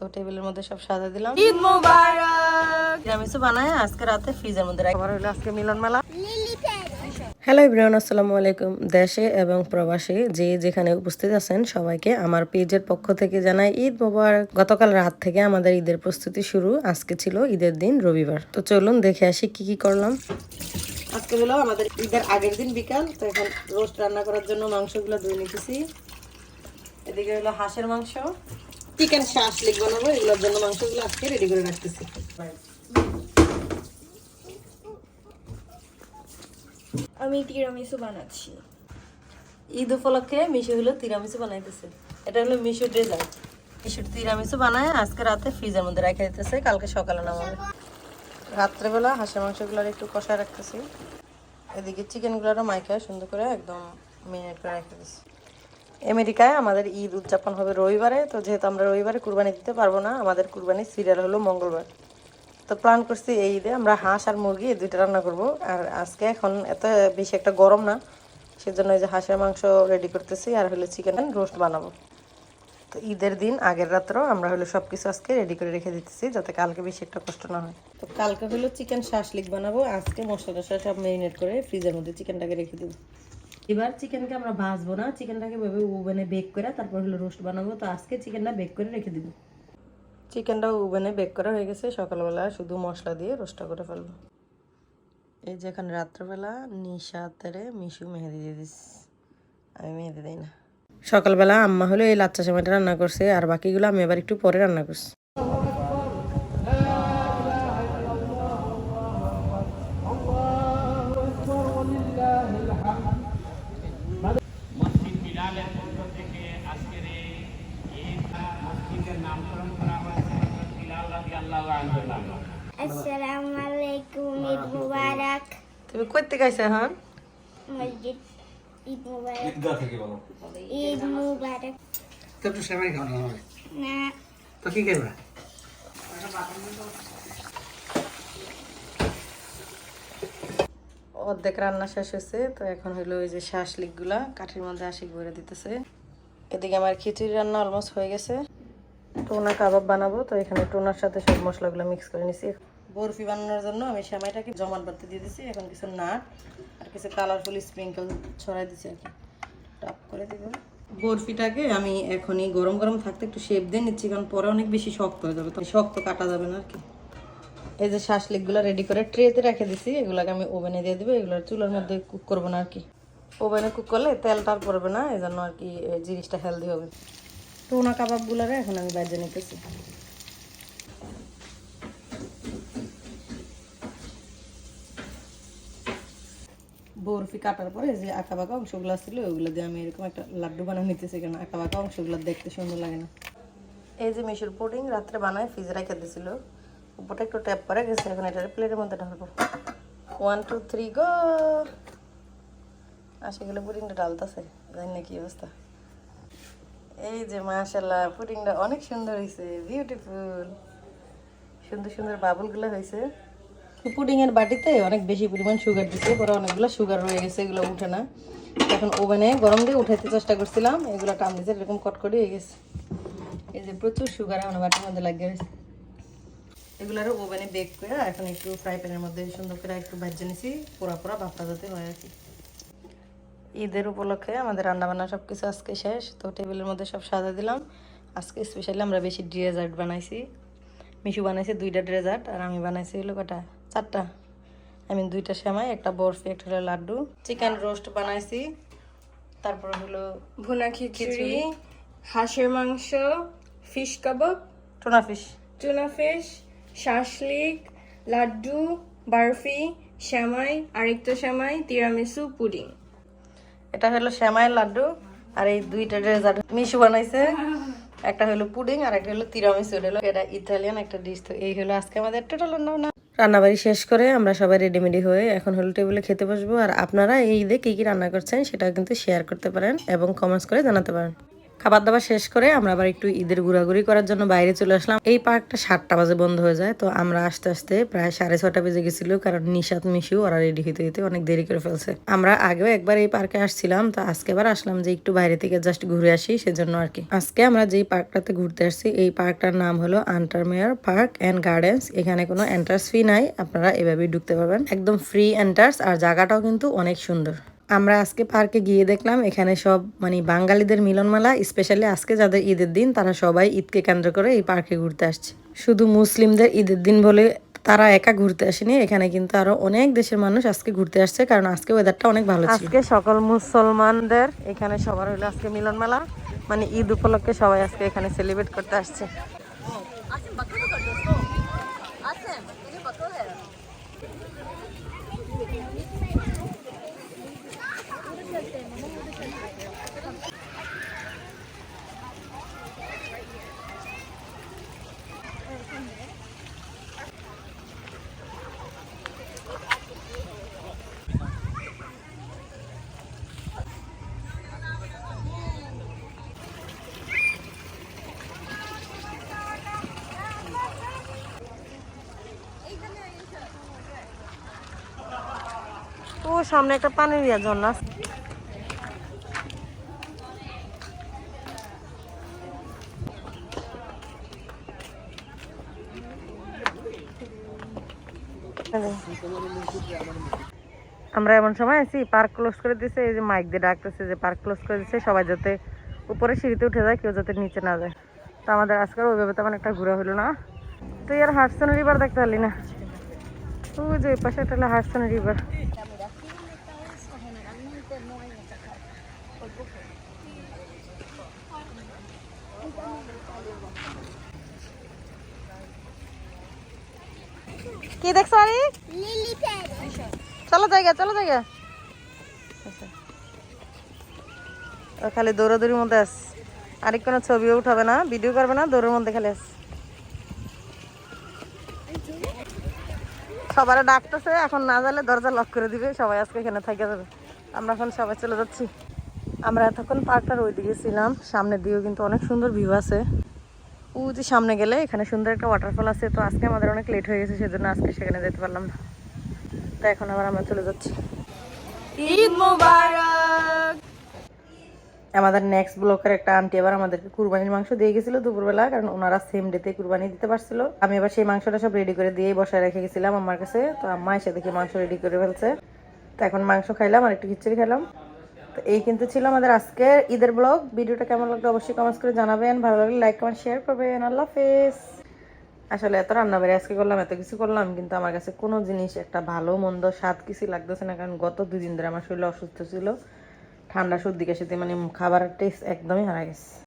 তো টেবিলের মধ্যে সব সাজা দিলাম। ঈদ মুবারক! বানায় আজকে রাতে ফ্রিজের মধ্যে রাখব হলো আজকে মিলন মেলা। হ্যালো ইব্রাহিম আসসালামু আলাইকুম। দেশে এবং প্রবাসে যে যেখানে উপস্থিত আছেন সবাইকে আমার পেজের পক্ষ থেকে জানাই ঈদ মোবারক। গতকাল রাত থেকে আমাদের ঈদের প্রস্তুতি শুরু। আজকে ছিল ঈদের দিন রবিবার। তো চলুন দেখে আসি কি কি করলাম। আজকে হলো আমাদের ঈদের আগের দিন বিকাল। তো এখন রোস্ট রান্না করার জন্য মাংসগুলো ধুয়ে নিতেছি। এদিকে হলো হাঁসের মাংস। চিকেন শাসলিক বানাবো এগুলোর জন্য মাংসগুলো আজকে রেডি করে রাখতেছি। আমি তিরামিসু বানাচ্ছি। ঈদ উপলক্ষে মিশো হলো তিরামিসু বানাইতেছে। এটা হলো মিশো ডেজার্ট মিশোর তিরামিসু বানায় আজকে রাতে ফ্রিজের মধ্যে রেখে দিতেছে কালকে সকালে নামাবে। রাত্রেবেলা হাঁসের মাংসগুলো একটু কষায় রাখতেছি। এদিকে চিকেনগুলোরও মাইকে সুন্দর করে একদম মিনিট করে রেখে দিচ্ছি। আমেরিকায় আমাদের ঈদ উদযাপন হবে রবিবারে। তো যেহেতু আমরা রবিবারে কুরবানি দিতে পারব না, আমাদের কুরবানি সিরিয়াল হলো মঙ্গলবার। তো প্ল্যান করছি এই ঈদে আমরা হাঁস আর মুরগি এই দুইটা রান্না করব। আর আজকে এখন এত বেশি একটা গরম না, সেজন্য এই যে হাঁসের মাংস রেডি করতেছি আর হলো চিকেন রোস্ট বানাবো। তো ঈদের দিন, আগের রাত্রেও আমরা হলো সব কিছু আজকে রেডি করে রেখে দিতেছি, যাতে কালকে বেশি একটা কষ্ট না হয়। তো কালকে হলো চিকেন শাসলিক বানাবো, আজকে মশলা টশলা সব ম্যারিনেট করে ফ্রিজের মধ্যে চিকেনটাকে রেখে দেবো। এবার চিকেনকে আমরা ভাজবো না। চিকেনটাকে ভাবে ওভেনে বেক করে তারপর হলো রোস্ট বানাবো। তো আজকে চিকেনটা বেক করে রেখে দিব। চিকেনটা ওভেনে বেক করা হয়ে গেছে। সকালবেলা শুধু মশলা দিয়ে রোস্টটা করে ফেলব। এই যে এখানে রাত্রবেলা নিশা তেরে মিশু মেহেদি দিয়ে দিস। আমি মেহেদি দিই না। সকালবেলা আম্মা হলো এই লাচ্চা সময়টা রান্না করছে। আর বাকিগুলো আমি এবার একটু পরে রান্না করছি। নামকরণ করা হয়েছে হযরত বিলাল রাদিয়াল্লাহু আনহু নাম আসসালামু আলাইকুম ঈদ মুবারক। তুমি করতে গাইছে হ্যাঁ মসজিদ ঈদ মুবারক। ঈদ মুবারক। তো একটু সেমাই খাওয়ানো হবে না। তো কি খাইবা? অর্ধেক রান্না শেষ হয়েছে তো এখন হলো ওই যে শাসলিকগুলা কাঠির মধ্যে আশিক ভরে দিতেছে। এদিকে আমার খিচুড়ি রান্না অলমোস্ট হয়ে গেছে। টোনা কাবাব বানাবো, তো এখানে টোনার সাথে সব মশলাগুলো মিক্স করে নিছি। বরফি বানানোর জন্য আমি সেমাইটাকে জমাট বাড়তে দিয়ে দিছি, এখন কিছু নাট আর কিছু কালারফুল স্প্রিঙ্কল ছড়াই দিছি আর কি। টাপ করে দিব। বরফিটাকে আমি এখনই গরম গরম থাকতে একটু শেপ দিয়ে নিচ্ছি, কারণ পরে অনেক বেশি শক্ত হয়ে যাবে, তো শক্ত কাটা যাবে না আর কি। এই যে শাসলিকগুলো রেডি করে ট্রেতে রেখে দিছি, এগুলোকে আমি ওভেনে দিয়ে দিব এগুলো চুলার মধ্যে কুক করব না আর কি। ওভেনে কুক করলে তেলটা আর পড়বে না এই জন্য আর কি জিনিসটা হেলদি হবে। টোনা কাবাবগুলোরে এখন আমি বাইরে নিতেছি। বরফি কাটার পরে যে আঁকা বাঁকা অংশগুলো ছিল ওগুলো দিয়ে আমি এরকম একটা লাড্ডু বানিয়ে নিতেছি কেন আঁকা বাঁকা অংশগুলো দেখতে সুন্দর লাগে না। এই যে মিশুর পুডিং রাত্রে বানায়, ফ্রিজে রেখে দিয়েছিল উপরটা একটু ট্যাপ করে গেছে, এখন এটা প্লেটের মধ্যে ঢালবো। ওয়ান টু থ্রি গো আর সেগুলো পুডিংটা ডালতেছে জানি না কি অবস্থা। এই যে মাশাল্লাহ পুডিংটা অনেক সুন্দর হয়েছে বিউটিফুল সুন্দর সুন্দর বাবুলগুলো হয়েছে পুডিং এর বাটিতে অনেক বেশি পরিমাণ সুগার দিতে পরে অনেকগুলো সুগার রয়ে গেছে, এগুলো উঠে না। এখন ওভেনে গরম দিয়ে উঠাইতে চেষ্টা করছিলাম, এগুলো টান দিতে এরকম কটকটি হয়ে গেছে। এই যে প্রচুর সুগার এখন বাটির মধ্যে লাগিয়ে রয়েছে। এগুলোর ওভেনে বেক করে এখন একটু ফ্রাই প্যানের মধ্যে সুন্দর করে একটু ভাজে নিছি, পোড়া পোড়া ভাপটা যাতে হয় আর কি। ঈদের উপলক্ষে আমাদের রান্নাবান্না সব কিছু আজকে শেষ। তো টেবিলের মধ্যে সব সাজা দিলাম। আজকে স্পেশালি আমরা বেশি ডেজার্ট বানাইছি। মিশু বানাইছে দুইটা ডেজার্ট আর আমি বানাইছি হলো কটা? চারটা। আমি দুইটা সেমাই একটা বরফি একটা হলো লাড্ডু। চিকেন রোস্ট বানাইছি। তারপর হলো ভুনা খিচুড়ি হাঁসের মাংস fish kebab tuna fish tuna fish shashlik laddu barfi শ্যামাই আরেকটা শ্যামাই তিরামিসু পুডিং। এটা হলো শ্যামায়ের লাড্ডু আর এই দুইটা ডেজার্ট মিশু বানাইছে। একটা হলো পুডিং আর একটা হলো তিরামিসু। হলো এটা ইতালিয়ান একটা ডিশ তো এই হলো আজকে আমাদের টোটাল রান্না রান্নাবাড়ি শেষ করে আমরা সবাই রেডিমেডি হয়ে এখন হলো টেবিলে খেতে বসবো। আর আপনারা এই ঈদে কী কী রান্না করছেন সেটাও কিন্তু শেয়ার করতে পারেন এবং কমেন্টস করে জানাতে পারেন। খাবার দাবার শেষ করে আমরা আবার একটু ঈদের ঘোরাঘুরি করার জন্য বাইরে চলে আসলাম। এই পার্কটা সাতটা বাজে বন্ধ হয়ে যায়, তো আমরা আস্তে আস্তে প্রায় সাড়ে ছটা বেজে গেছিল, কারণ নিশাত, মিশু ওরা রেডি হইতে হইতে অনেক দেরি করে ফেলছে। আমরা আগেও একবার এই পার্কে আসছিলাম, তো আজকে আবার আসলাম যে একটু বাইরে থেকে জাস্ট ঘুরে আসি, সেজন্য আর কি। আজকে আমরা যেই পার্কটাতে ঘুরতে আসছি, এই পার্কটার নাম হলো আন্টারমেয়ার পার্ক অ্যান্ড গার্ডেন্স। এখানে কোনো এন্ট্রান্স ফি নাই, আপনারা এভাবেই ঢুকতে পারবেন। একদম ফ্রি এন্ট্রান্স আর জায়গাটাও কিন্তু অনেক সুন্দর। আমরা আজকে পার্কে গিয়ে দেখলাম, এখানে সব মানে বাঙালিদের মিলন মেলা স্পেশালি আজকে যাদের ঈদের দিন, তারা সবাই ঈদকে কেন্দ্র করে এই পার্কে ঘুরতে আসছে। শুধু মুসলিমদের ঈদের দিন বলে তারা একা ঘুরতে আসেনি, এখানে কিন্তু আরও অনেক দেশের মানুষ আজকে ঘুরতে আসছে, কারণ আজকে ওয়েদারটা অনেক ভালো আজকে সকল মুসলমানদের, এখানে সবার হলো আজকে মিলন মেলা মানে ঈদ উপলক্ষে সবাই আজকে এখানে সেলিব্রেট করতে আসছে। সামনে একটা পানির ইয়া ঝর্ণা। আমরা এমন সময় আছি পার্ক ক্লোজ করে দিছে, এই যে মাইক দিয়ে ডাকতেছে যে পার্ক ক্লোজ করে দিছে, সবাই যাতে উপরে সিঁড়িতে উঠে যায়, কেউ যাতে নিচে না যায়। তো আমাদের আজকাল ওইভাবে তেমন একটা ঘোরা হলো না। তুই আর হার্টসন রিভার দেখতে পারলি না? ওই যে পাশে একটা হলো হার্টসন রিভার কি দেখছ আরে? চলো জায়গা চলো জায়গা। খালি দৌড়াদৌড়ির মধ্যে আস। আরেক কোনো ছবিও উঠাবে না ভিডিও করবে না দৌড়ের মধ্যে খালি আস। সবার ডাকতেছে এখন না জানলে দরজা লক করে দিবে সবাই আজকে এখানে থেকে যাবে। আমরা এখন সবাই চলে যাচ্ছি। আমরা এতক্ষণ পার্কটার ওইদিকে ছিলাম। সামনের দিকেও কিন্তু অনেক সুন্দর ভিউ আছে। ও যে সামনে গেলে এখানে সুন্দর একটা ওয়াটারফল আছে। তো আজকে আমাদের অনেক লেট হয়ে গেছে, সেজন্য আজকে সেখানে যেতে পারলাম না। তো এখন আবার আমরা চলে যাচ্ছি। ঈদ আমাদের নেক্সট ব্লকের একটা আন্টি আবার আমাদেরকে কুরবানির মাংস দিয়ে গেছিল দুপুরবেলা, কারণ ওনারা সেম ডেতে কুরবানি দিতে পারছিল। আমি আবার সেই মাংসটা সব রেডি করে দিয়েই বসায় রেখে গেছিলাম আমার কাছে। তো আম্মা এসে দেখে মাংস রেডি করে ফেলছে। তো এখন মাংস খাইলাম, আর একটু খিচুড়ি খেলাম এই কিন্তু ছিল আমাদের আজকের ঈদের ব্লগ। ভিডিওটা কেমন লাগল অবশ্যই কমেন্টস করে জানাবেন। ভালো লাগলে লাইক কমেন্ট শেয়ার করবেন। আল্লাহ হাফেজ। আসলে এত রান্না বাড়ি আজকে করলাম, এত কিছু করলাম, কিন্তু আমার কাছে কোনো জিনিস, একটা ভালো, মন্দ স্বাদ কিছু লাগতেছে না, কারণ গত দুদিন ধরে আমার শরীর অসুস্থ ছিল। ঠান্ডা, সর্দি, কাশিতে মানে খাবারের টেস্ট একদমই হারা গেছে।